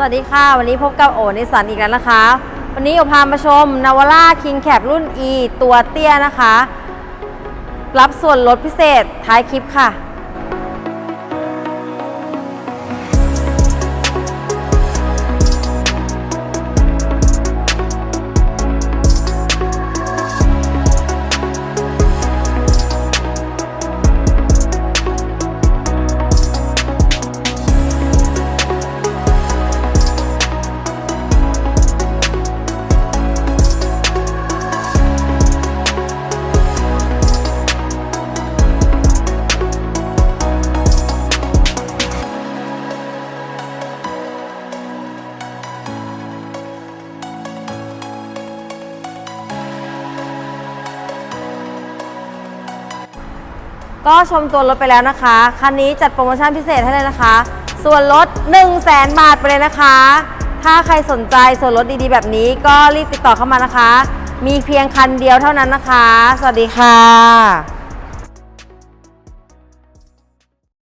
สวัสดีค่ะ วันนี้พบกับโอนิสันอีกแล้วนะคะ วันนี้โอพามาชมนาวล่าคิงแคปรุ่น E ตัวเตี้ยนะคะ รับส่วนลดพิเศษท้ายคลิปค่ะ ก็ชมตัวรถไปแล้วนะคะ คันนี้จัดโปรโมชั่นพิเศษให้เลยนะคะ ส่วนลด 1 0 0 0 0แบาทไปเลยนะคะ ถ้าใครสนใจส่วนลดดีๆ แบบนี้ก็รีบติดต่อเข้ามานะคะ มีเพียงคันเดียวเท่านั้นนะคะ สวัสดีค่ะ